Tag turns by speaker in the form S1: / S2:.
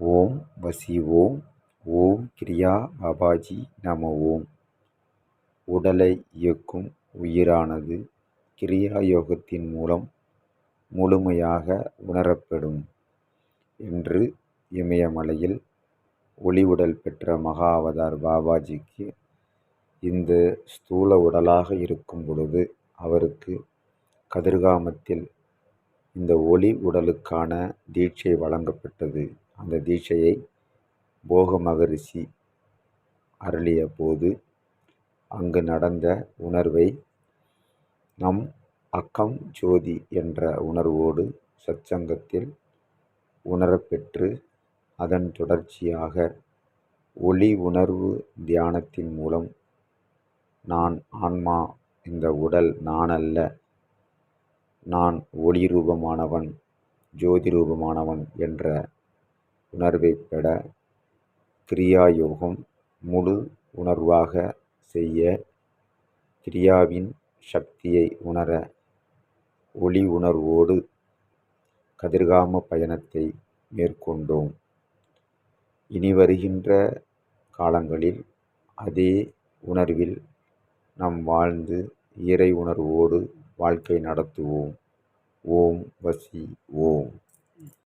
S1: ஓம் வசி ஓம். ஓம் கிரியா பாபாஜி நம ஓம். உடலை இயக்கும் உயிரானது கிரியா யோகத்தின் மூலம் முழுமையாக உணரப்படும் என்று இமயமலையில் ஒளி உடல் பெற்ற மகா அவதார் பாபாஜிக்கு இந்த ஸ்தூல உடலாக இருக்கும் பொழுது அவருக்கு கதிர்காமத்தில் இந்த ஒளி உடலுக்கான தீட்சை வழங்கப்பட்டது. தீட்சையை போக மகரிஷி அருளிய போது அங்கு நடந்த உணர்வை நம் அக்கம் ஜோதி என்ற உணர்வோடு சச்சங்கத்தில் உணரப்பெற்று அதன் தொடர்ச்சியாக ஒளி உணர்வு தியானத்தின் மூலம் நான் ஆன்மா இந்த உடல் நானல்ல. நான் ஒளி ரூபமானவன் ஜோதி ரூபமானவன் என்ற உணர்வைப் பெற கிரியா யோகம் முழு உணர்வாக செய்ய கிரியாவின் சக்தியை உணர ஒளி உணர்வோடு கதிர்காம பயணத்தை மேற்கொண்டோம். இனி வருகின்ற காலங்களில் அதே உணர்வில் நாம் வாழ்ந்து இறை உணர்வோடு வாழ்க்கை நடத்துவோம். ஓம் வசி ஓம்.